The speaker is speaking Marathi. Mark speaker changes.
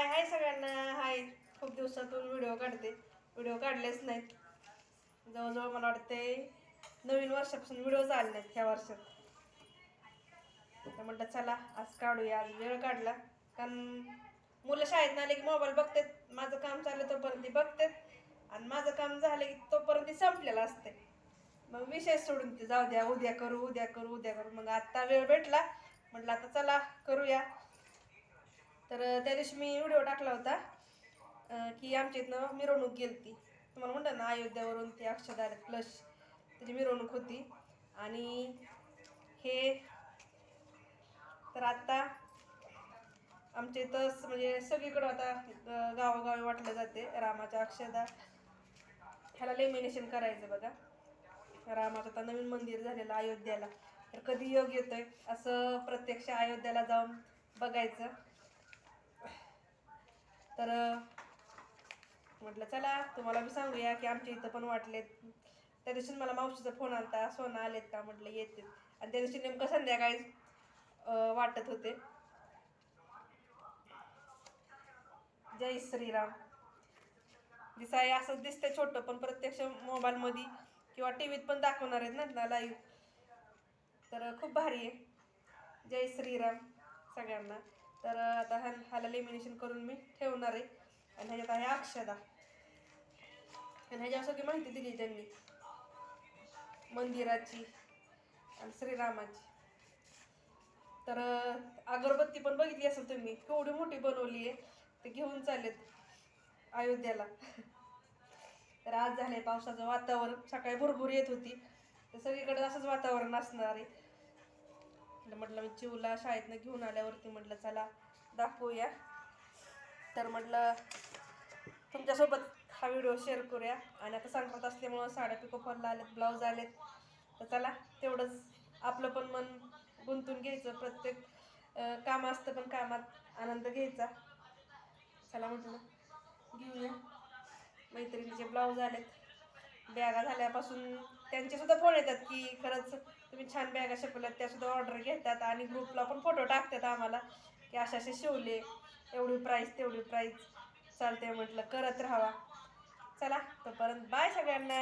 Speaker 1: हाय हाय सगळ्यांना. हाय. खूप दिवसातून व्हिडिओ काढते. व्हिडिओ काढलेच नाहीत. जवळजवळ मला वाटते नवीन वर्षापासून व्हिडिओ झाले नाहीत ह्या वर्षात. तर म्हटलं चला आज काढूया. आज वेळ काढला. कारण मुलं शाळेत आले की मोबाईल बघतात. माझं काम चाललं तोपर्यंत ती बघतात. आणि माझं काम झालं की तोपर्यंत ती संपलेलं असते मग विषय सोडून ते जाऊ द्या. उद्या करू उद्या करू उद्या करू. मग आत्ता वेळ भेटला. म्हटलं आता चला करूया. तर त्या दिवशी मी व्हिडिओ टाकला होता की आमच्या इथनं मिरवणूक गेलती. तुम्हाला म्हणतात ना अयोध्यावरून ती अक्षदार प्लस त्याची मिरवणूक होती. आणि हे तर आत्ता आमच्या इथंच म्हणजे सगळीकडं आता गावोगावी वाटलं जाते रामाच्या अक्षदा. ह्याला लेमिनेशन करायचं बघा. रामाचं आता नवीन मंदिर झालेलं अयोध्याला. तर कधी योग येतोय असं प्रत्यक्ष अयोध्याला जाऊन बघायचं. तर म्हटलं चला तुम्हाला बी सांगूया की आमच्या इथं पण वाटलेत. त्या दिवशी मला मावशीचा फोन आलता सोना आलेत का? म्हटलं येतील. आणि त्या दिवशी नेमकं संध्याकाळी वाटत होते. जय श्रीराम. दिसाय असं दिसतंय छोटं पण प्रत्यक्ष मोबाईलमध्ये किंवा टी व्हीत पण दाखवणार आहेत ना लाईव्ह तर खूप भारी आहे. जय श्रीराम सगळ्यांना. तर आता ह्या ह्याला लेमिनेशन करून मी ठेवणार आहे. आणि ह्याच्यात आहे अक्षदा. आणि ह्याच्यावर सगळी माहिती दिली त्यांनी. मंदिराची आणि श्रीरामाची. तर अगरबत्ती पण बघितली असेल तुम्ही. केवढी मोठी बनवली आहे. ते घेऊन चाललेत अयोध्याला. तर आज झालंय पावसाचं वातावरण. सकाळी भरपूर येत होती. तर सगळीकडे असंच वातावरण असणार आहे. म्हटलं म्हटलं मी चिवला शाळेतनं घेऊन आल्यावरती म्हटलं चला दाखवूया. तर म्हटलं तुमच्यासोबत हा व्हिडिओ शेअर करूया. आणि आता संक्रांत असल्यामुळं साड्या पिकोफॉलला आलेत ब्लाऊज आलेत. तर चला तेवढंच आपलं पण मन गुंतून घ्यायचं. प्रत्येक काम असतं पण कामात आनंद घ्यायचा. चला म्हटलं घेऊया. मैत्रिणीचे ब्लाऊज आलेत. बॅगा झाल्यापासून त्यांचे सुद्धा फोन येतात की खरंच तुम्ही छान बॅगा शिकवल्यात त्या सुद्धा ऑर्डर घेतात आणि ग्रुपला पण फोटो टाकतात आम्हाला की अशा असे शिवले एवढी प्राईस तेवढी प्राईस चालते म्हटलं करत राहावा. चला तोपर्यंत बाय सगळ्यांना.